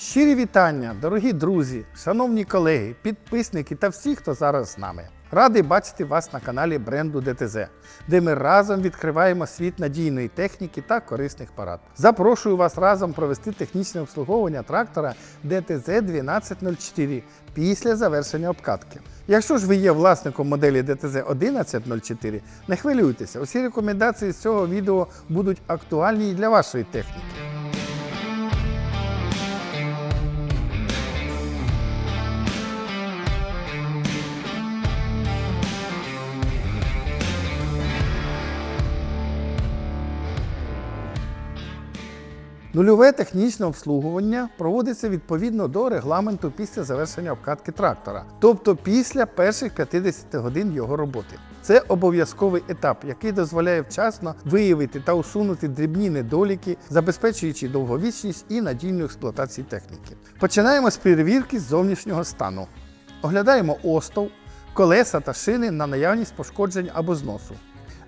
Щирі вітання, дорогі друзі, шановні колеги, підписники та всі, хто зараз з нами. Радий бачити вас на каналі бренду ДТЗ, де ми разом відкриваємо світ надійної техніки та корисних парад. Запрошую вас разом провести технічне обслуговування трактора ДТЗ 1204 після завершення обкатки. Якщо ж ви є власником моделі ДТЗ 1104, не хвилюйтеся, усі рекомендації з цього відео будуть актуальні і для вашої техніки. Нульове технічне обслуговування проводиться відповідно до регламенту після завершення обкатки трактора, тобто після перших 50 годин його роботи. Це обов'язковий етап, який дозволяє вчасно виявити та усунути дрібні недоліки, забезпечуючи довговічність і надійну експлуатацію техніки. Починаємо з перевірки зовнішнього стану. Оглядаємо остов, колеса та шини на наявність пошкоджень або зносу.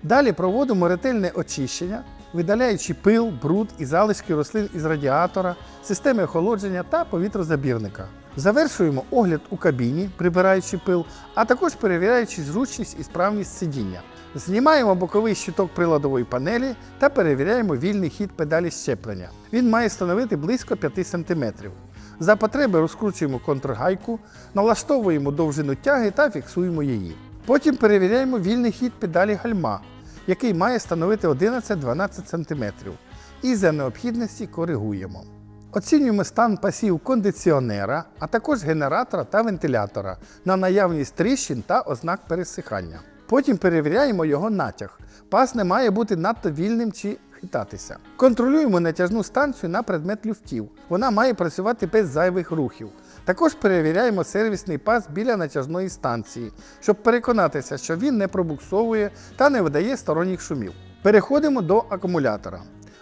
Далі проводимо ретельне очищення, видаляючи пил, бруд і залишки рослин із радіатора, системи охолодження та повітрозабірника. Завершуємо огляд у кабіні, прибираючи пил, а також перевіряючи зручність і справність сидіння. Знімаємо боковий щиток приладової панелі та перевіряємо вільний хід педалі щеплення. Він має становити близько 5 см. За потреби розкручуємо контргайку, налаштовуємо довжину тяги та фіксуємо її. Потім перевіряємо вільний хід педалі гальма, який має становити 11-12 см. І за необхідності коригуємо. Оцінюємо стан пасів кондиціонера, а також генератора та вентилятора на наявність тріщин та ознак пересихання. Потім перевіряємо його натяг. Пас не має бути надто вільним чи хитатися. Контролюємо натяжну станцію на предмет люфтів. Вона має працювати без зайвих рухів. Також перевіряємо сервісний пас біля натяжної станції, щоб переконатися, що він не пробуксовує та не видає сторонніх шумів. Переходимо до акумулятора.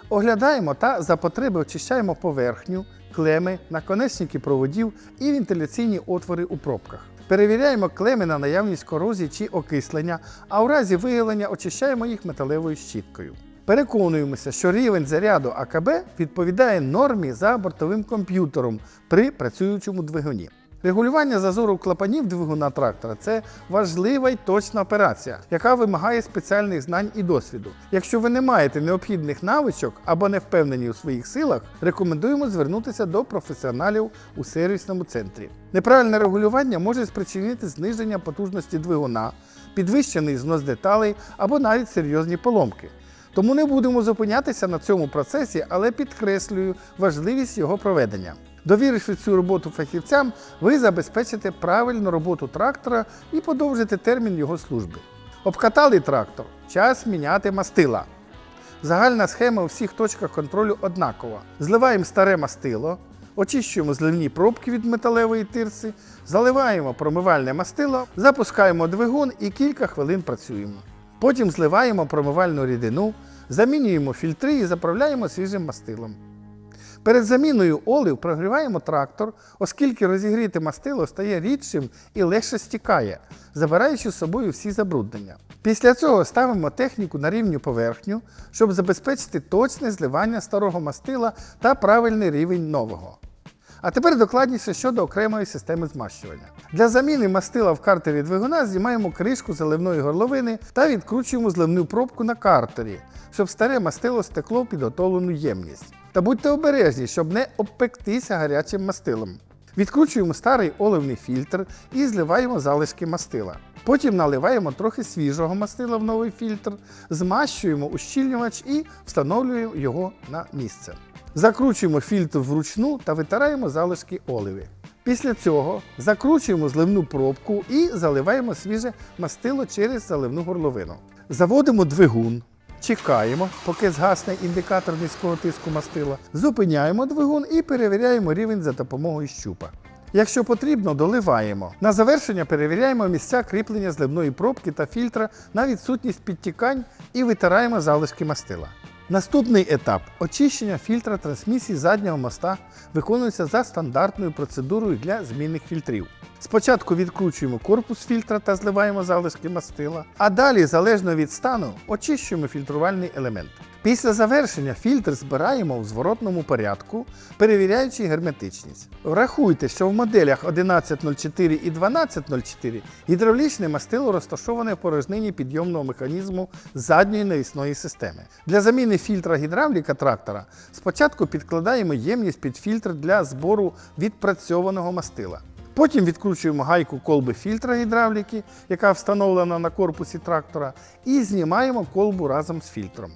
Оглядаємо та за потреби очищаємо поверхню, клеми, наконечники проводів і вентиляційні отвори у пробках. Перевіряємо клеми на наявність корозії чи окислення, а у разі виявлення очищаємо їх металевою щіткою. Переконуємося, що рівень заряду АКБ відповідає нормі за бортовим комп'ютером при працюючому двигуні. Регулювання зазору клапанів двигуна трактора це важлива й точна операція, яка вимагає спеціальних знань і досвіду. Якщо ви не маєте необхідних навичок або не впевнені у своїх силах, рекомендуємо звернутися до професіоналів у сервісному центрі. Неправильне регулювання може спричинити зниження потужності двигуна, підвищений знос деталей або навіть серйозні поломки. Тому не будемо зупинятися на цьому процесі, але підкреслюю важливість його проведення. Довіривши цю роботу фахівцям, ви забезпечите правильну роботу трактора і подовжите термін його служби. Обкатали трактор, час міняти мастила. Загальна схема у всіх точках контролю однакова. Зливаємо старе мастило, очищуємо зливні пробки від металевої тирси, заливаємо промивальне мастило, запускаємо двигун і кілька хвилин працюємо. Потім зливаємо промивальну рідину, замінюємо фільтри і заправляємо свіжим мастилом. Перед заміною олив прогріваємо трактор, оскільки розігріте мастило стає рідшим і легше стікає, забираючи з собою всі забруднення. Після цього ставимо техніку на рівню поверхню, щоб забезпечити точне зливання старого мастила та правильний рівень нового. А тепер докладніше щодо окремої системи змащування. Для заміни мастила в картері двигуна знімаємо кришку заливної горловини та відкручуємо зливну пробку на картері, щоб старе мастило стекло в підготовлену ємність. Та будьте обережні, щоб не обпектися гарячим мастилом. Відкручуємо старий оливний фільтр і зливаємо залишки мастила. Потім наливаємо трохи свіжого мастила в новий фільтр, змащуємо ущільнювач і встановлюємо його на місце. Закручуємо фільтр вручну та витираємо залишки оливи. Після цього закручуємо зливну пробку і заливаємо свіже мастило через заливну горловину. Заводимо двигун, чекаємо, поки згасне індикатор низького тиску мастила, зупиняємо двигун і перевіряємо рівень за допомогою щупа. Якщо потрібно, доливаємо. На завершення перевіряємо місця кріплення зливної пробки та фільтра на відсутність підтікань і витираємо залишки мастила. Наступний етап очищення фільтра трансмісії заднього моста виконується за стандартною процедурою для змінних фільтрів. Спочатку відкручуємо корпус фільтра та зливаємо залишки мастила, а далі, залежно від стану, очищуємо фільтрувальний елемент. Після завершення фільтр збираємо в зворотному порядку, перевіряючи герметичність. Врахуйте, що в моделях 1104 і 1204 гідравлічне мастило розташоване в порожнині підйомного механізму задньої навісної системи. Для заміни фільтра гідравліка трактора спочатку підкладаємо ємність під фільтр для збору відпрацьованого мастила. Потім відкручуємо гайку колби фільтра гідравліки, яка встановлена на корпусі трактора, і знімаємо колбу разом з фільтром.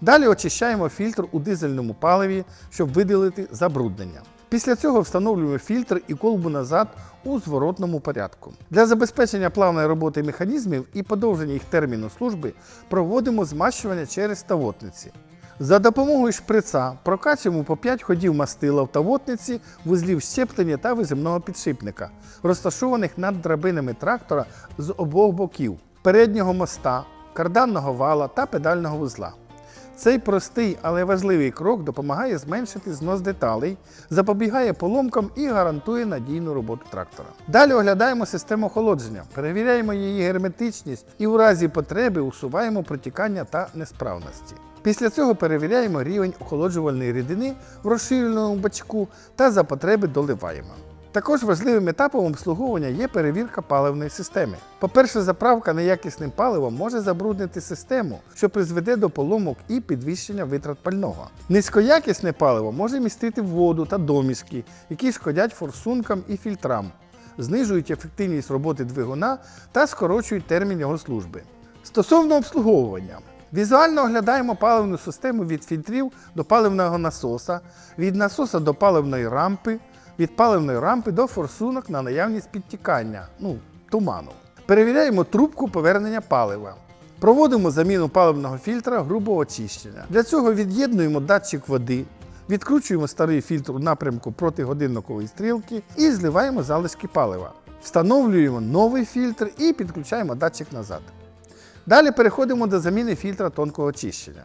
Далі очищаємо фільтр у дизельному паливі, щоб видалити забруднення. Після цього встановлюємо фільтр і колбу назад у зворотному порядку. Для забезпечення плавної роботи механізмів і подовження їх терміну служби проводимо змащування через тавотниці. За допомогою шприца прокачуємо по 5 ходів мастила в тавотниці, вузлів щеплення та виземного підшипника, розташованих над драбинами трактора з обох боків, переднього моста, карданного вала та педального вузла. Цей простий, але важливий крок допомагає зменшити знос деталей, запобігає поломкам і гарантує надійну роботу трактора. Далі оглядаємо систему охолодження, перевіряємо її герметичність і у разі потреби усуваємо протікання та несправності. Після цього перевіряємо рівень охолоджувальної рідини в розширеному бачку та за потреби доливаємо. Також важливим етапом обслуговування є перевірка паливної системи. По-перше, заправка неякісним паливом може забруднити систему, що призведе до поломок і підвищення витрат пального. Низькоякісне паливо може містити воду та домішки, які шкодять форсункам і фільтрам, знижують ефективність роботи двигуна та скорочують термін його служби. Стосовно обслуговування. Візуально оглядаємо паливну систему від фільтрів до паливного насоса, від насоса до паливної рампи, від паливної рампи до форсунок на наявність підтікання, ну, туману. Перевіряємо трубку повернення палива. Проводимо заміну паливного фільтра грубого очищення. Для цього від'єднуємо датчик води, відкручуємо старий фільтр у напрямку протигодинникової стрілки і зливаємо залишки палива. Встановлюємо новий фільтр і підключаємо датчик назад. Далі переходимо до заміни фільтра тонкого очищення.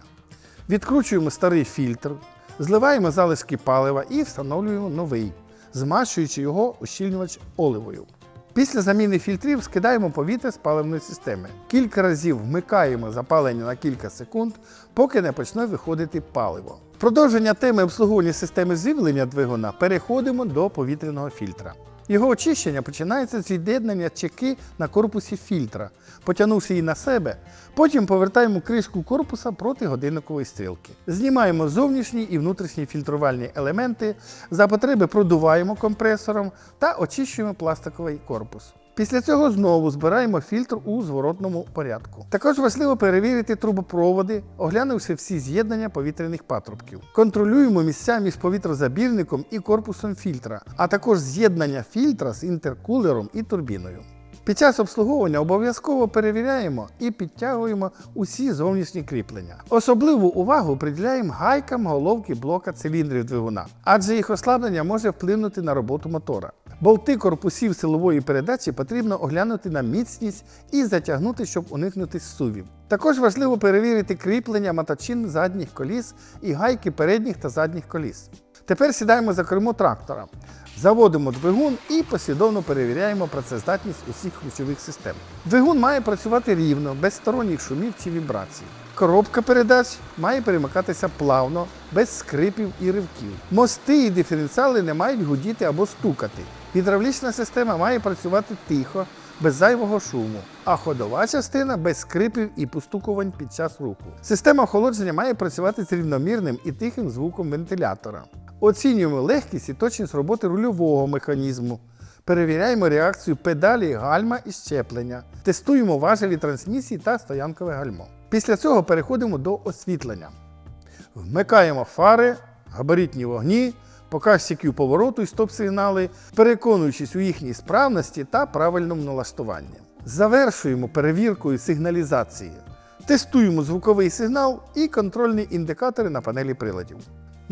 Відкручуємо старий фільтр, зливаємо залишки палива і встановлюємо новий, змащуючи його ущільнювач оливою. Після заміни фільтрів скидаємо повітря з паливної системи. Кілька разів вмикаємо запалення на кілька секунд, поки не почне виходити паливо. Продовження теми обслуговування системи живлення двигуна переходимо до повітряного фільтра. Його очищення починається з від'єднання чеки на корпусі фільтра, потягнувши її на себе. Потім повертаємо кришку корпуса проти годинникової стрілки. Знімаємо зовнішні і внутрішні фільтрувальні елементи, за потреби продуваємо компресором та очищуємо пластиковий корпус. Після цього знову збираємо фільтр у зворотному порядку. Також важливо перевірити трубопроводи, оглянувши всі з'єднання повітряних патрубків. Контролюємо місця між повітрозабірником і корпусом фільтра, а також з'єднання фільтра з інтеркулером і турбіною. Під час обслуговування обов'язково перевіряємо і підтягуємо усі зовнішні кріплення. Особливу увагу приділяємо гайкам головки блока циліндрів двигуна, адже їх ослаблення може вплинути на роботу мотора. Болти корпусів силової передачі потрібно оглянути на міцність і затягнути, щоб уникнути зсувів. Також важливо перевірити кріплення моточин задніх коліс і гайки передніх та задніх коліс. Тепер сідаємо за кермо трактора. Заводимо двигун і послідовно перевіряємо працездатність усіх ключових систем. Двигун має працювати рівно, без сторонніх шумів чи вібрацій. Коробка передач має перемикатися плавно, без скрипів і ривків. Мости і диференціали не мають гудіти або стукати. Гідравлічна система має працювати тихо, без зайвого шуму, а ходова частина без скрипів і постукувань під час руху. Система охолодження має працювати з рівномірним і тихим звуком вентилятора. Оцінюємо легкість і точність роботи рульового механізму. Перевіряємо реакцію педалі, гальма і щеплення. Тестуємо важелі трансмісії та стоянкове гальмо. Після цього переходимо до освітлення. Вмикаємо фари, габаритні вогні, показчиків повороту і стоп-сигнали, переконуючись у їхній справності та правильному налаштуванні. Завершуємо перевіркою сигналізації. Тестуємо звуковий сигнал і контрольні індикатори на панелі приладів.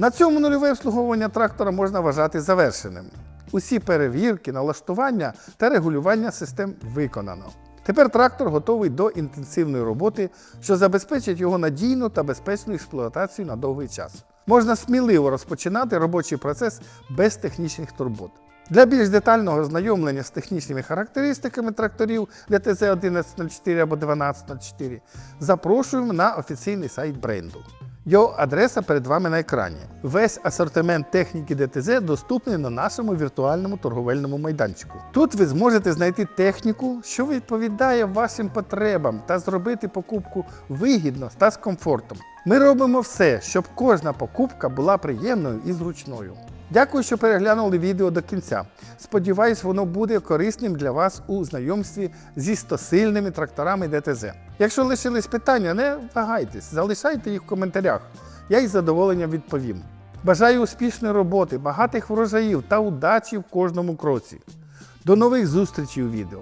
На цьому нульове обслуговування трактора можна вважати завершеним. Усі перевірки, налаштування та регулювання систем виконано. Тепер трактор готовий до інтенсивної роботи, що забезпечить його надійну та безпечну експлуатацію на довгий час. Можна сміливо розпочинати робочий процес без технічних турбот. Для більш детального ознайомлення з технічними характеристиками тракторів ДТЗ 1104 або 1204 запрошуємо на офіційний сайт бренду. Його адреса перед вами на екрані. Весь асортимент техніки ДТЗ доступний на нашому віртуальному торговельному майданчику. Тут ви зможете знайти техніку, що відповідає вашим потребам, та зробити покупку вигідно та з комфортом. Ми робимо все, щоб кожна покупка була приємною і зручною. Дякую, що переглянули відео до кінця. Сподіваюсь, воно буде корисним для вас у знайомстві зі стосильними тракторами ДТЗ. Якщо лишились питання, не вагайтесь, залишайте їх в коментарях. Я із задоволенням відповім. Бажаю успішної роботи, багатих врожаїв та удачі в кожному кроці. До нових зустрічей у відео!